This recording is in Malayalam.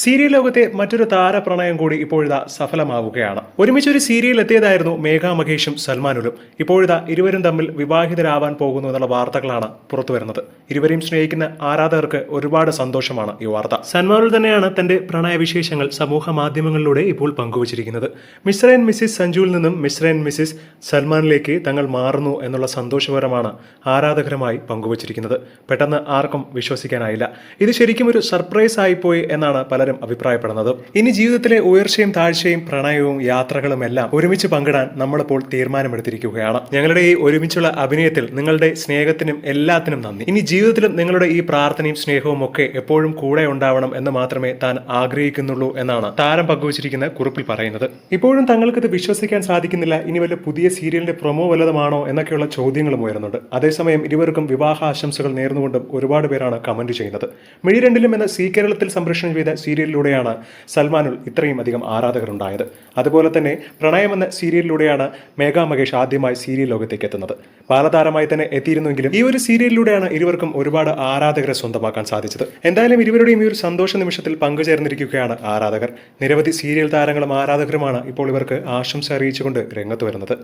സീരിയൽ ലോകത്തെ മറ്റൊരു താരപ്രണയം കൂടി ഇപ്പോഴിതാ സഫലമാവുകയാണ്. ഒരുമിച്ച് ഒരു സീരിയൽ എത്തിയതായിരുന്നു മേഘ മഹേഷും സൽമാനുലും. ഇപ്പോഴിതാ ഇരുവരും തമ്മിൽ വിവാഹിതരാവാൻ പോകുന്നു എന്നുള്ള വാർത്തകളാണ് പുറത്തു വരുന്നത് ഇരുവരെയും സ്നേഹിക്കുന്ന ആരാധകർക്ക് ഒരുപാട് സന്തോഷമാണ് ഈ വാർത്ത. സൽമാനുൽ തന്നെയാണ് തന്റെ പ്രണയവിശേഷങ്ങൾ സമൂഹ മാധ്യമങ്ങളിലൂടെ ഇപ്പോൾ പങ്കുവച്ചിരിക്കുന്നത്. മിസ്റ്റർ ആൻഡ് മിസ്സിസ് സഞ്ജുവിൽ നിന്നും മിസ്റ്റർ ആൻഡ് മിസ്സിസ് സൽമാനിലേക്ക് തങ്ങൾ മാറുന്നു എന്നുള്ള സന്തോഷപരമാണ് ആരാധകരുമായി പങ്കുവച്ചിരിക്കുന്നത്. പെട്ടെന്ന് ആർക്കും വിശ്വസിക്കാനായില്ല. ഇത് ശരിക്കും ഒരു സർപ്രൈസ് ആയിപ്പോയി എന്നാണ് പലരും അഭിപ്രായപ്പെടുന്നത്. ഇനി ജീവിതത്തിലെ ഉയർച്ചയും താഴ്ചയും പ്രണയവും യാത്രകളും എല്ലാം ഒരുമിച്ച് പങ്കിടാൻ നമ്മളിപ്പോൾ തീരുമാനമെടുത്തിരിക്കുകയാണ്. ഞങ്ങളുടെ ഈ ഒരുമിച്ചുള്ള അഭിനയത്തിൽ നിങ്ങളുടെ സ്നേഹത്തിനും എല്ലാത്തിനും നന്ദി. ഇനി ജീവിതത്തിലും നിങ്ങളുടെ ഈ പ്രാർത്ഥനയും സ്നേഹവും ഒക്കെ എപ്പോഴും കൂടെ ഉണ്ടാവണം എന്ന് മാത്രമേ താൻ ആഗ്രഹിക്കുന്നുള്ളൂ എന്നാണ് താരം പങ്കുവച്ചിരിക്കുന്ന കുറിപ്പിൽ പറയുന്നത്. ഇപ്പോഴും തങ്ങൾക്കിത് വിശ്വസിക്കാൻ സാധിക്കുന്നില്ല. ഇനി വല്ല പുതിയ സീരിയലിന്റെ പ്രൊമോ വല്ലതുമാണോ എന്നൊക്കെയുള്ള ചോദ്യങ്ങളും ഉയരുന്നുണ്ട്. അതേസമയം ഇരുവർക്കും വിവാഹ ആശംസകൾ നേർന്നുകൊണ്ടും ഒരുപാട് പേരാണ് കമന്റ് ചെയ്യുന്നത്. മിഴി രണ്ടിലും എന്ന സി കേരളത്തിൽ സംപ്രേഷണം ചെയ്ത സീരിയലിലൂടെയാണ് സൽമാനുൽ ഇത്രയും അധികം ആരാധകരുണ്ടായത്. അതുപോലെ തന്നെ പ്രണയം എന്ന സീരിയലിലൂടെയാണ് മേഘാ മഹേഷ് ആദ്യമായി സീരിയൽ ലോകത്തേക്ക് എത്തുന്നത്. ബാലതാരമായി തന്നെ എത്തിയിരുന്നുവെങ്കിലും ഈ ഒരു സീരിയലിലൂടെയാണ് ഇരുവർക്കും ഒരുപാട് ആരാധകരെ സ്വന്തമാക്കാൻ സാധിച്ചത്. എന്തായാലും ഇരുവരുടെയും ഈ ഒരു സന്തോഷ നിമിഷത്തിൽ പങ്കുചേർന്നിരിക്കുകയാണ് ആരാധകർ. നിരവധി സീരിയൽ താരങ്ങളും ആരാധകരുമാണ് ഇപ്പോൾ ഇവർക്ക് ആശംസ അറിയിച്ചുകൊണ്ട് രംഗത്ത് വരുന്നത്.